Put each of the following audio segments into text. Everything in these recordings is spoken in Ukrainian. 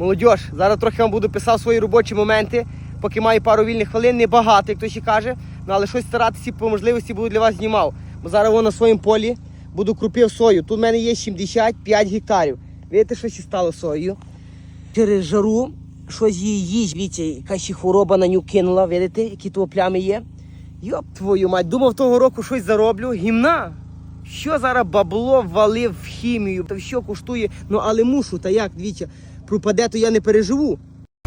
Молодьож, зараз трохи вам буду писав свої робочі моменти, поки маю пару вільних хвилин, не багато, як то ще каже. Ну але щось старатися по можливості буду для вас знімав. Бо зараз воно на своєму полі буду крупив сою. Тут в мене є 75 гектарів. Видите, що ще стало соєю? Через жару щось її їсть, дивіться, якась ще хвороба на ню кинула, видите, які то плями є. Йоп твою мать, думав того року щось зароблю. Гімна. Що зараз бабло валив в хімію, та що коштує, ну але мушу, та як, дивіться, пропаде, то я не переживу.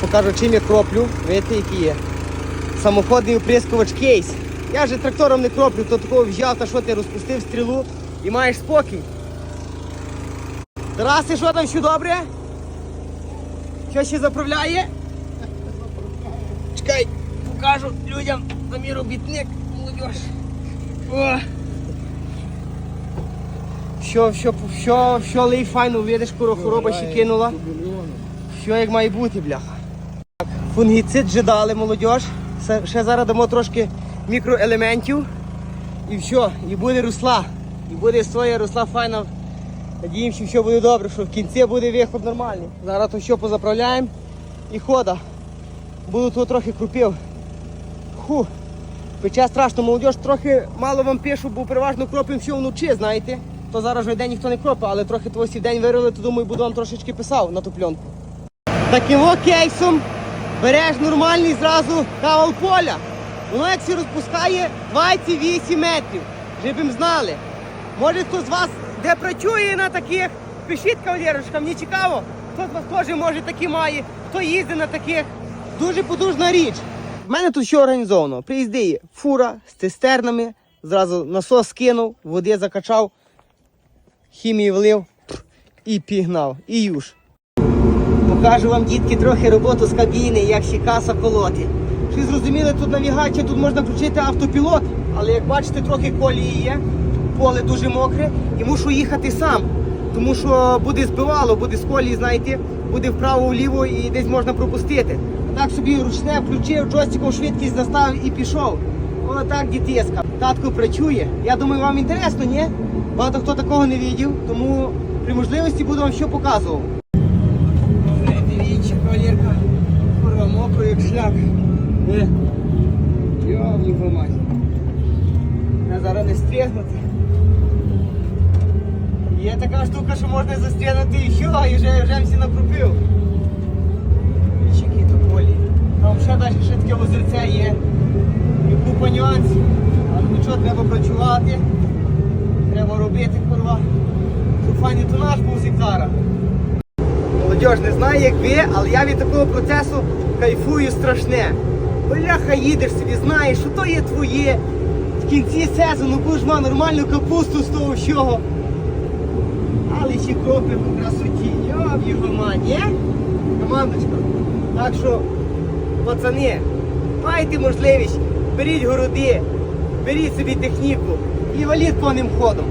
Покажу, чим я кроплю, видите, які є. Самоходний оприскувач кейс. Я же трактором не кроплю, то такого взяв, та що ти розпустив стрілу і маєш спокій. Тараси, що там, все добре? Що ще заправляє? Чекай, покажу людям на мій робітник, молодіж. О! Що, що, що, що лей файно, видиш, куро хвороба ще кинула. Що як має бути, бляха. Фунгіцид вже дали, молодіж. Ще- зараз дамо трошки мікроелементів. І все, і буде росла. І буде своя росла файна. Надіємося, що все буде добре, що в кінці буде виход нормальний. Зараз то все позаправляємо і хода. Буду тут трохи крупів. Ху. Пече страшно, молодіж, трохи мало вам пишу, бо переважно кропимо все вночі, знаєте. То зараз вже день ніхто не кропить, але трохи того день вирили, то думаю, буду вам трошечки писав на ту пленку. Таким о кейсом береш нормальний зразу кавал поля. Воно як всі розпускає 28 метрів. Щоб ви знали. Може хто з вас де працює на таких, пишіть кавалерочка, мені цікаво. Хто з вас теж може такі має, хто їздить на таких. Дуже потужна річ. В мене тут що організовано? Приїздить фура з цистернами, зразу насос скинув, води закачав, хімії влив і пігнав, і юж. Покажу вам, дітки, трохи роботу з кабіни, як ще колоти. Чи зрозуміли, тут навігація, тут можна включити автопілот, але як бачите, трохи колії є, поле дуже мокре і мушу їхати сам. Тому що буде збивало, буде з колії, знаєте, буде вправо-вліво і десь можна пропустити. Так собі ручне включив, джойстиком швидкість заставив і пішов. Отак дітеска. Татко працює. Я думаю, вам інтересно, ні? Багато хто такого не бачив, тому при можливості буду вам що показував. Дивіться, кавалерка. Курва, мокро, як шлях. Е. Йо, його мать. Я зараз не стрігнути. Є така штука, що можна застрягнути і що, і вже, вже всі накрупив. Дивіться, то полі. Там ще далі ще таке озерце є. І купа нюансів. Але нічого, треба працювати. Треба робити, курва. Щоб файний тонаж був з гектара. Молодіж, не знаю як ви, але я від такого процесу кайфую страшне. Бляха, їдеш собі, знаєш, що то є твоє. В кінці сезону будеш мати нормальну капусту з того всього. Але ще кропи по красоті. Йоб його мать, є? Командочка. Так що, пацани, майте можливість, беріть городи, беріть собі техніку і валіть повним ходом.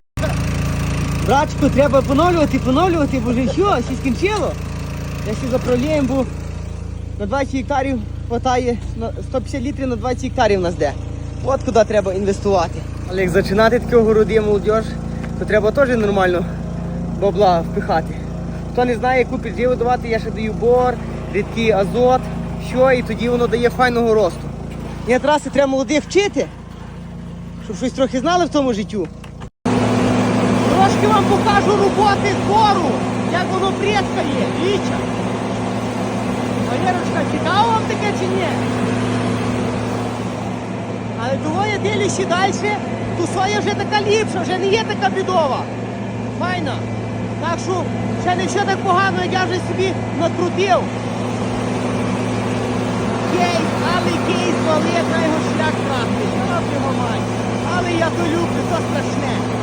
Братчику, треба поновлювати, поновлювати, бо вже що, ще скінчило. Я ще заправляємо, бо на 20 гектарів хватає, 150 літрів на 20 гектарів нас де. От куди треба інвестувати. Але як починати таке городи, молодіж, то треба теж нормально бабла впихати. Хто не знає, яку підживу давати, я ще даю бор, рідкий азот, що, і тоді воно дає файного росту. Ні, траси треба молодих вчити, щоб щось трохи знали в тому життю. Трошки вам покажу роботи збору, як воно прескає, віча. Валерочка, цікаво вам таке чи ні? Але того я далі, то соя вже така ліпша, вже не є така бідова. Файна. Так що ще не все так погано, як я вже собі накрутив. Кейс, але кейс валив на його шлях мать. Але я то люблю, то страшне.